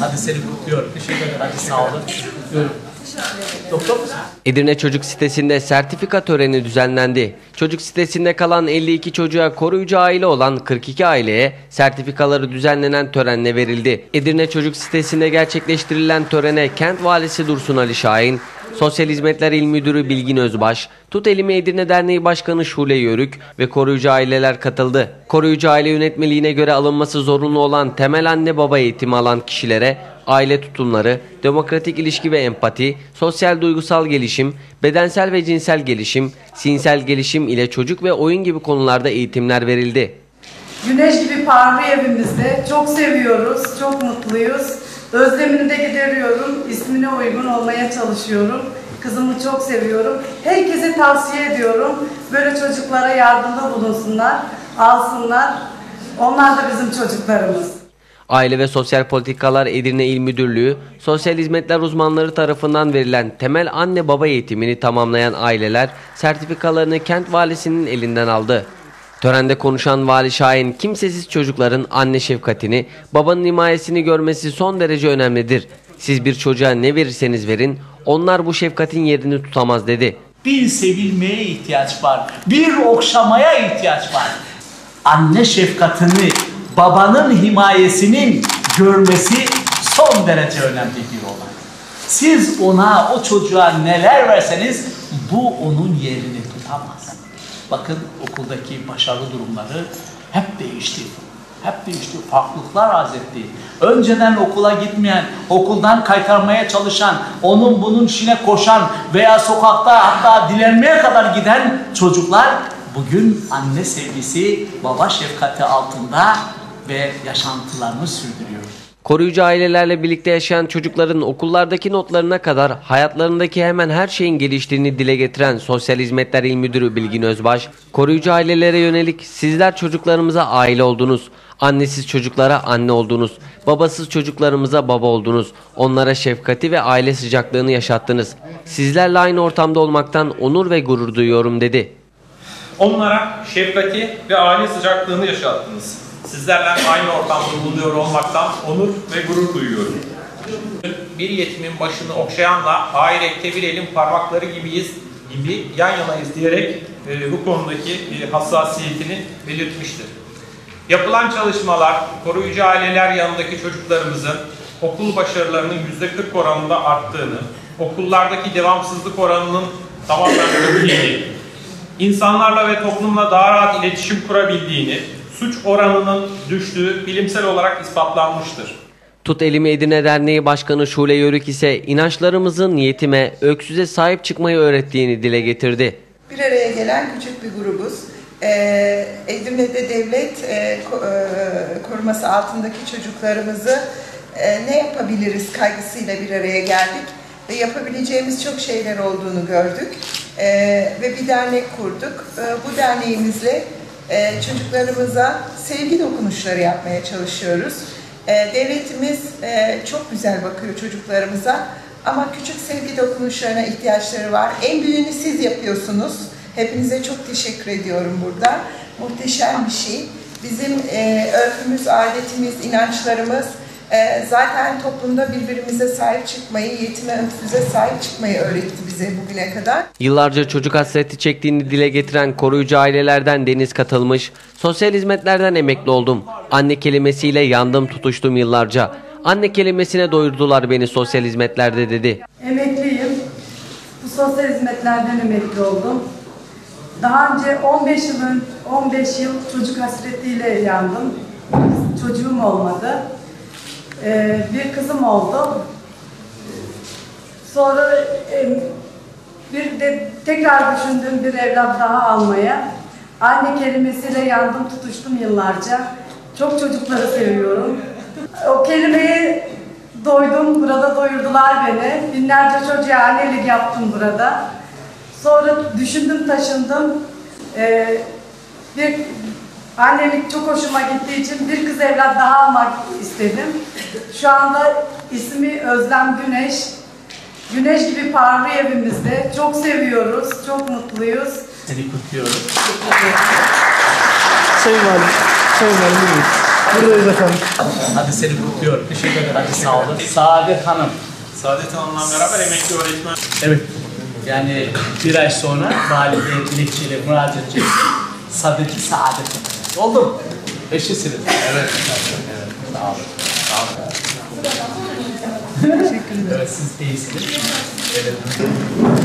Hadi seni kutluyorum. Teşekkür ederim. Hadi sağ olun. Kutluyorum. Edirne Çocuk Sitesi'nde sertifika töreni düzenlendi. Çocuk sitesinde kalan 52 çocuğa koruyucu aile olan 42 aileye sertifikaları düzenlenen törenle verildi. Edirne Çocuk Sitesi'nde gerçekleştirilen törene Kent Valisi Dursun Ali Şahin, Sosyal Hizmetler İl Müdürü Bilgin Özbaş, Tut Elimi Edirne Derneği Başkanı Şule Yörük ve koruyucu aileler katıldı. Koruyucu aile yönetmeliğine göre alınması zorunlu olan temel anne baba eğitimi alan kişilere aile tutumları, demokratik ilişki ve empati, sosyal duygusal gelişim, bedensel ve cinsel gelişim, sinsel gelişim ile çocuk ve oyun gibi konularda eğitimler verildi. Güneş gibi parlıyor evimizde. Çok seviyoruz, çok mutluyuz. Özlemini de gideriyorum. İsmine uygun olmaya çalışıyorum. Kızımı çok seviyorum. Herkese tavsiye ediyorum. Böyle çocuklara yardımda bulunsunlar, alsınlar. Onlar da bizim çocuklarımız. Aile ve Sosyal Politikalar Edirne İl Müdürlüğü, sosyal hizmetler uzmanları tarafından verilen temel anne baba eğitimini tamamlayan aileler sertifikalarını kent valisinin elinden aldı. Törende konuşan Vali Şahin, kimsesiz çocukların anne şefkatini, babanın himayesini görmesi son derece önemlidir. Siz bir çocuğa ne verirseniz verin, onlar bu şefkatin yerini tutamaz dedi. Bir sevilmeye ihtiyaç var. Bir okşamaya ihtiyaç var. Anne şefkatini, babanın himayesinin görmesi son derece önemli bir olay. Siz ona, o çocuğa neler verseniz bu onun yerini tutamaz. Bakın okuldaki başarılı durumları hep değişti. Hep değişti. Farklılıklar arz etti. Önceden okula gitmeyen, okuldan kaytarmaya çalışan, onun bunun işine koşan veya sokakta hatta dilenmeye kadar giden çocuklar bugün anne sevgisi, baba şefkati altında ve yaşantılarını sürdürüyor. Koruyucu ailelerle birlikte yaşayan çocukların okullardaki notlarına kadar hayatlarındaki hemen her şeyin geliştiğini dile getiren Sosyal Hizmetler İl Müdürü Bilgin Özbaş, koruyucu ailelere yönelik sizler çocuklarımıza aile oldunuz, annesiz çocuklara anne oldunuz, babasız çocuklarımıza baba oldunuz, onlara şefkati ve aile sıcaklığını yaşattınız. Sizlerle aynı ortamda olmaktan onur ve gurur duyuyorum dedi. Onlara şefkati ve aile sıcaklığını yaşattınız. Sizlerle aynı ortamda bulunuyor olmaktan onur ve gurur duyuyorum. Bir yetimin başını okşayanla ahirette bir elin parmakları gibiyiz gibi yan yanayız diyerek e, bu konudaki e, hassasiyetini belirtmiştir. Yapılan çalışmalar koruyucu aileler yanındaki çocuklarımızın okul başarılarının %40 oranında arttığını, okullardaki devamsızlık oranının tamamen düştüğünü, insanlarla ve toplumla daha rahat iletişim kurabildiğini, suç oranının düştüğü bilimsel olarak ispatlanmıştır. Tut Elimi Edirne Derneği Başkanı Şule Yörük ise inançlarımızın yetime, öksüze sahip çıkmayı öğrettiğini dile getirdi. Bir araya gelen küçük bir grubuz. Ee, Edirne'de devlet e, e, koruması altındaki çocuklarımızı e, ne yapabiliriz kaygısıyla bir araya geldik ve yapabileceğimiz çok şeyler olduğunu gördük Ee, ve bir dernek kurduk. Ee, bu derneğimizle e, çocuklarımıza sevgi dokunuşları yapmaya çalışıyoruz. Ee, devletimiz e, çok güzel bakıyor çocuklarımıza ama küçük sevgi dokunuşlarına ihtiyaçları var. En büyüğünü siz yapıyorsunuz. Hepinize çok teşekkür ediyorum burada. Muhteşem bir şey. Bizim e, örfümüz, adetimiz, inançlarımız e, zaten toplumda birbirimize sahip çıkmayı, yetime, öksüze sahip çıkmayı öğretti bize bugüne kadar. Yıllarca çocuk hasreti çektiğini dile getiren koruyucu ailelerden Deniz katılmış, sosyal hizmetlerden emekli oldum. Anne kelimesiyle yandım tutuştum yıllarca. Anne kelimesine doyurdular beni sosyal hizmetlerde dedi. Emekliyim. Bu sosyal hizmetlerden emekli oldum. Daha önce 15 yılın 15 yıl çocuk hasretiyle yandım. Çocuğum olmadı. Ee, bir kızım oldu. Sonra e, bir de tekrar düşündüm bir evlat daha almaya. Anne kelimesiyle yandım tutuştum yıllarca. Çok çocukları seviyorum. O kelimeyi doydum, burada doyurdular beni. Binlerce çocuğa annelik yaptım burada. Sonra düşündüm, taşındım. Ee, bir annelik çok hoşuma gittiği için bir kız evlat daha almak istedim. Şu anda ismi Özlem Güneş. Güneş gibi parlıyor evimizde. Çok seviyoruz, çok mutluyuz. Seni kutluyorum. Sayın Valim, Sayın Valim buyurun. Buradayız efendim. Hadi seni kutluyorum. Teşekkür ederim. Hadi sağ olun. Saadet Hanım. Saadet Hanım'la beraber emekli öğretmen Evet. Yani bir ay sonra valideye dilekçeyle müracaat edecek. Sadece saadet. Oldu mu? Eşisiniz. Evet. Evet. Sağ olun. Teşekkür ederim. Evet siz iyisiniz. Evet.